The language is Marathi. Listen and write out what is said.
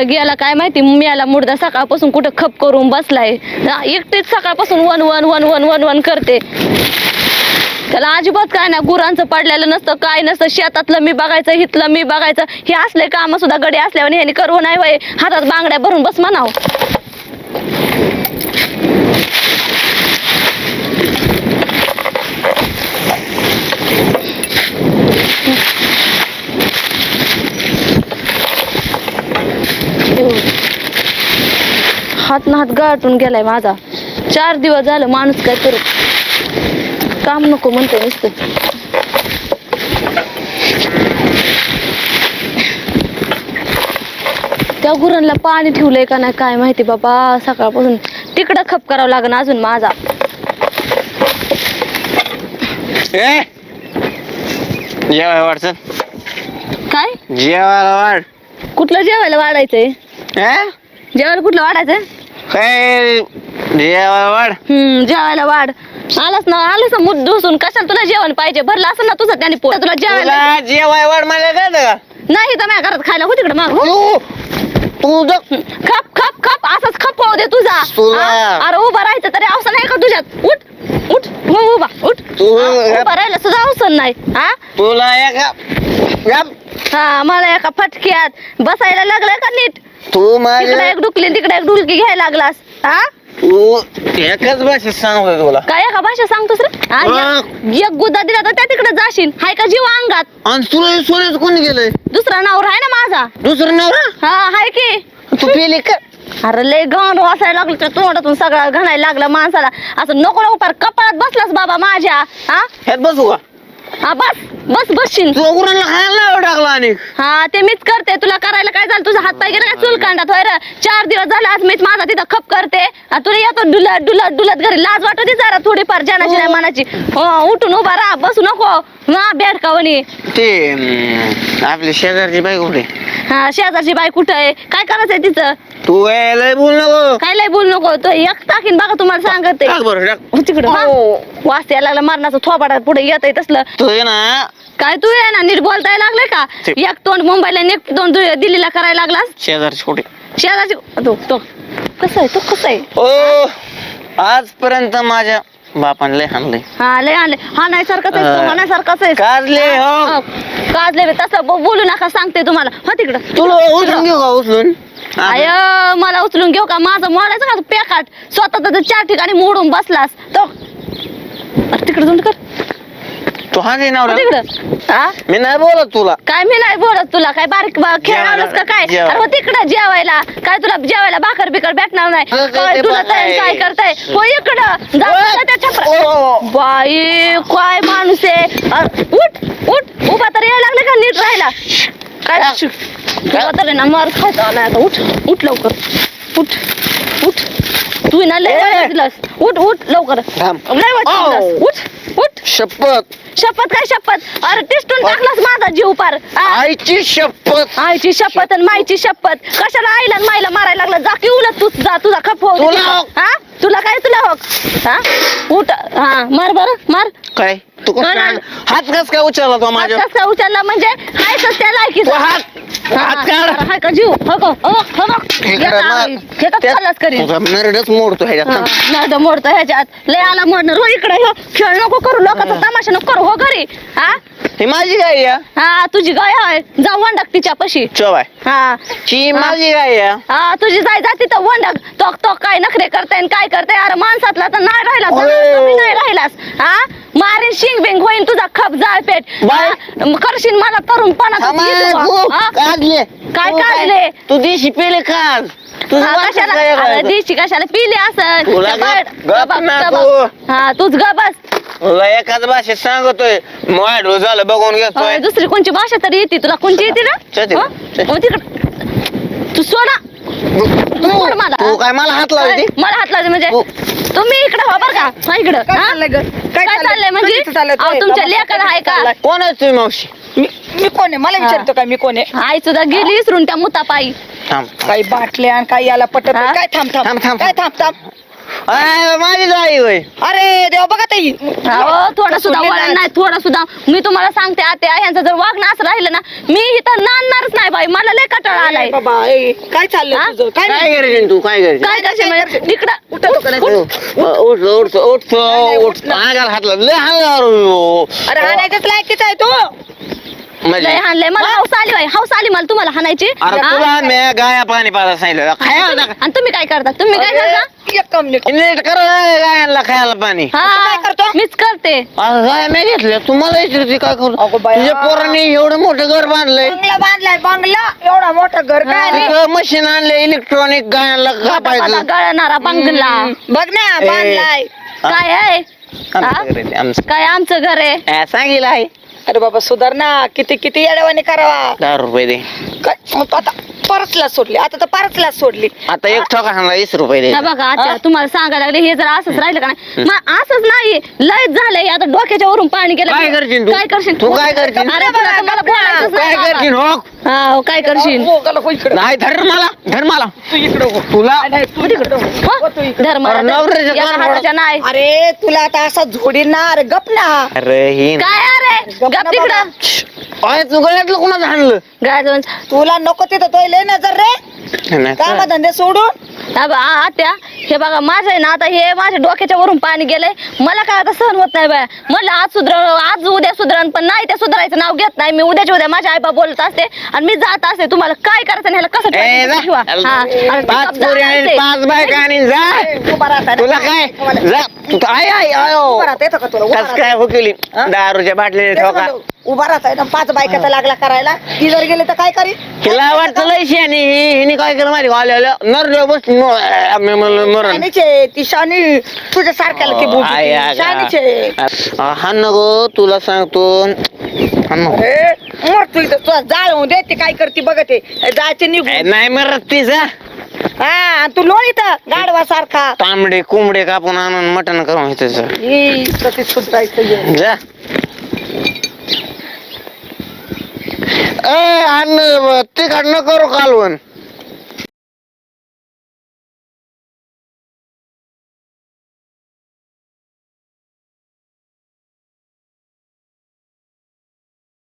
कुठं गेला काय माहिती? मिळाला मुर्दा सकाळपासून कुठं खप करून बसलाय. एकटीच सकाळपासून one one one one one one करते. त्याला अजिबात काय ना गुरांचं पडलेलं नसतं काय नसतं. शेतातलं मी बघायचं हितलं मी बघायचं. हे असले काम सुद्धा गडी असल्यावर ह्याने करू नाही वय. हातात बांगड्या भरून बस म्हणाव. हात हात गाठून गेलाय माझा. चार दिवस झालं माणूस काय करू? काम नको म्हणते नुसतं. त्या गुरांना पाणी ठेवलंय का नाही काय माहिती बाबा. सकाळपासून तिकडं खप करावं लागण अजून माझा. ए? जेवाय वाढचं काय? जेवायला वाढ. कुठलं जेवायला वाढायचंय? जेवायला कुठलं वाढायचंय? काय? जेवायला वाढ. हम्म जेवायला वाढ. आलास ना आलास ना मुद्द घुसून कशाला तुला जेवण पाहिजे? भरलं असं ना तुझं त्याने पोट. तुला जेवायला तुला जेवाय वाढ मला काय का? नाही तर माझ्या घरात खायला. हो तिकडे माग हो. तू तू जग खप खप खप. असाच खप होऊ दे तुझा. तुला- हा? अरे उभा राहायचं तरी अवसर नाही का तुझ्यात? उठ उठ. हो उभा उठ. तू- हा, उभा राहायला सुद्धा अवसर नाही. हा? तुला एका गप. हा मला एका फटक्यात बसायला लागलाय का नीट? तू तिकडे माझ्या एक डुकली तिकडे एक डुलकी घ्यायला लागलास. हा? तू एकाच भाषेत सांगतोय तुला. काय एका भाषा सांगतोस रे? हा, एक- एक गुद्दा दिला तर त्या तिकडे जाशील. हाय का जीव अंगात? आणि तुला हे सोन्याचं कोणी गेलंय दुसरा नाव आहे ना माझा. दुसरं नवरा? हा हाय की. तू पेले का? अरे लय घाण वासायला लागलं त्या तोंडातून सगळं घाणायला लागलं माणसाला. असं नको नको पार कपाळात बसलास बाबा माझ्या. हा? ह्यात बसू का? हा बस बस बसशील. तू गुरांना खायला नाव टाकला आणि. हा ते मीच करते. तुला करायला काय झालं? तुझा हात पाय गेला काय चूल कांडात होय रे? चार दिवस झाले आज मीच माझा तिथं खप करते. तुला येतो डुलत डुलत डुलत घरी. लाज वाटत जरा थोडीफार जनाची नाही मनाची. हो उठून उभा राहा. बसू नको. हा बेडकावणी. ते अं, आपली शेजारची बाई कुठे? हा शेजारची बाई कुठं आहे? काय करायचंय तिचं? तू ए, लय बोल नको काय लय बोलू नको तो एक टाकीन बघा तुम्हाला सांगते. टाक बरं टाक. तिकडं हा. वास यायला लागला मरणाचं थोबाडा पुढे येत आहे तसलं. तू ये ना. काय तू आहे ना नीट बोलताय लागले का? एक तोंड मुंबईला आणि एक तोंड दिल्लीला करायला लागलास? शेजारची कुठे? शेजारची तो तो. कसं आहे तो कसं आहे? ओ आजपर्यंत माझ्या बापाने लय हाणलंय. हा लय आणले हा नाही सारखंच आहे तो नाही सारखंच आहे. काजले हो. हा, काजले बे, तसं बो- बोलू नका सांगते तुम्हाला. हो तिकडं. तुला उचलून घेऊ का उचलून? आय मला उचलून घेऊ का? माझं मोडायचं का पेकाट. स्वतः तर चार ठिकाणी मोडून बसलास तो तिकडे तोंड कर. तू हा घे हो नवरा तिकडं. हा मी नाही बोलत तुला. काय मी नाही बोलत तुला? काय बारीक बा- खेळावलंस का काय? जेवायला. अरे तिकडं जेवायला. काय तुला जेवायला भाकर बिकर भेटणार नाही? अगं, काय तुला पण तयारी काय. करताय? हो इकडं. जा ओ, त्या छपरा- ओ. बाई काय माणूस आहे? अरे, उठ उठ. उभा तर यायला लागले का? नीट राहायला. काय तर ना मार खायचा आलाय आता उठ. उठ लवकर. उठ. उठ. तू ना लय दिलास. उठ उठ लवकर. थांब. लय. उठ उठ. शपथ. शपथ काय शपथ? अरे टिस्टून टाकलास माझा जीव पार. हा? आईची शपथ. आईची शपथ आणि माईची शपथ. कशाला आईला आणि माईला मारायला लागला? जा की उलट तू जा. तुझा खप हो तुला हो. हा तुला काय तुला हो हा उठ. हा मार बर मार. काय? तू कसं काय. हात कस काय उचलला तो माझ्या? हात कसा उचलला म्हणजे हायच त्या लायकी तू हात हात काढ. हाय का जीव? हो का? हो हो का? हे तर करीन. तुझा नरडच मोडतो ह्याच्यात. नाही मोडतो ह्याच्यात. लय आला मोडणार. हो इकडे हो. खेळ नको करू लोकांचा तमाशा नको करू. हो घरी. हा? ही माझी गाय हा तुझी गाय आहे. जाऊ वंडक तिच्या पशी चवाय हा. ही माझी गाय हा तुझी जाय जाती तर वंडक. तो तो काय नखरे करताय काय करताय? अरे माणसातला तर नाही राहिला नाही राहिलास. हा? मारीन शिंग बिंग होईन तुझा खप बाय. हा? मग करशील मला तरुण काढले काय काढले? तू दिशी पेले काढ तुझं काय करायचं? दिशी कशाला पिली असं तुला त्या बाहेर- गप- गप गप- ना गप- तू. हा तूच ग बस तुला एकाच भाषेत सांगतोय मोबाईल झालं बघून घेतोय अरे, दुसरी कोणची भाषा तरी येते तुला? कोणची येते चल ना चल. हो? तिकडं. तू सोडा. तू सोड मला. तू काय मला हात लावते? मला हात लावते म्हणजे? तुम्ही इकडे हो बरं का हा इकडं काय हा? चाललंय ग? काय चाललंय? म्हणजे? कधीचं चाललंय? अहो, तुमच्या लेकर आहे का? चाललाय. कोण आहे तुम्ही मावशी? मी मी कोण आहे? मला विचारतो काय मी कोण आहे? आई सुद्धा गेली विसरून त्या मुतापायी थांब काही बाटल्या आणि काही याला पटत हा? काय थांब. थांब, थांब थांब, काय थांब थांब. माझीच आई होय. अरे देवा बघा ताई. अहो, थोडा सुद्धा वळण. नाही थोडा सुद्धा. मी तुम्हाला सांगते आता ह्यांचं जर वागणं असं राहिलं ना मी इथं नांदणारच नाही बाई. मला लय कटाळा आलाय. ए बाबा ए, काय चाललंय हा? तुझं? काय काय करायचं तू? काय करायचं काय करशील म्हणजे? तिकडं नाही? उठ उठ उठ. उठ. अंगाला हात. लय अरे हाणायचंच लायकीच आहे तू. म्हणजे लय हाणलंय. मला हाऊस आली बाई. हाऊस आली मला तुम्हाला हाणायची. अरे हा? तुला मी गाया पाणी पाजा सांगितलं. खायला नका. आणि तुम्ही काय करता? तुम्ही काय करता? एक कम निघ. नीट कर गायांना खायला पाणी. हा. काय करतो? मीच करते. अरे गाय मी घेतल्या. तुम्हाला विचारते काय करू? अगं बाया. तुझ्या पोरांनी एवढं मोठं घर बांधलंय. बंगला बांधलाय बंगला. एवढा मोठा घर काय? रे? तिथं मशीन आणले इलेक्ट्रॉनिक गायांना कापायचं गळणारा बंगला. बघ ना. बांधलाय. काय आहे? हा? आमचं घर आहे, आमचं. काय आमचं घर आहे? सांगितलं आहे. अरे बाबा सुधार ना किती किती येड्यावानी करावा दहा रुपये दे काय? मग तू आता परतला सोडली. आता तर परतला सोडली. आता एक ठोका सांगा वीस रुपये दे हा बघा अच्छा तुम्हाला सांगायला लागले हे जर असंच राहिलं का नाही? मग असंच नाही लयच झालंय आता डोक्याच्या वरून पाणी गेलं. काय करशील तू? काय करशील? तू काय करशील? अरे मला बोलायचंच काय नाही. बाबा. करशील हो? हा हो, काय करशील? हो, हो इकडं. नाही धर मला धर मला तू इकडं हो. तुला नाही, तू इकडं हो. हो? हो, तू इकडं. धर्म अरे नवऱ्याच्या एका कानावर- हाताच्या नाही. अरे तुला आता असा झोडी ना अरे गप ना. अरे ही काय अरे? गप ना गप तिकडं. अरे तू गळ्यातलं कुणाचं हाणलं? गाय जाऊन तुला नको तिथं तो लय नजर रे. काम? धंदे सोडून? आ- आत्या हे बघा माझं आहे ना आता हे माझ्या डोक्याच्या वरून पाणी गेलंय. मला काय आता सहन होत नाही बाय. म्हणलं आज सुधर आज उद्या सुधरण पण नाही त्या सुधारायचं नाव घेत नाही. मी उद्याच्या उद्या माझ्या आईबा बोलत असते आणि मी जात असते. तुम्हाला काय करायचं आणि ह्याला कसं ए, ठेवायचं जा. ते ठेवा. हा, आणि ते पाच पोरी आणि बायका आणि जा. ए, उभा राहता ना. तुला काय? जा. तू तर आय आय आयो उभा राहता येतं का तुला? उभा कस राहता. काय हो केली? हा? दारूच्या बाटलीने ठोका उभा राहता ना पाच बायकाचा लागला करायला. ती जर गेले तर काय करी हिला वाटतं लय हिने काय केलं माहिती आलेलं नर बस मरण. शानीचे ती शानी तुझ्या सारख्याला ती हो, आय, आय, बोलते शानीचे आ, हा नको तुला सांगतो. हा नको. अरे मर तू इथं तुला जाळ होऊ दे ती काय करते बघते. जायचे ए, निघून नाही मरत ती जा. हा आणि तू लोळ इथं गाडवा सारखा. तांबडे कोंबडे कापून आणून मटण करून ही तशी सुधारायचं ये. जा. ए अन्न तिखट न करू कालवण.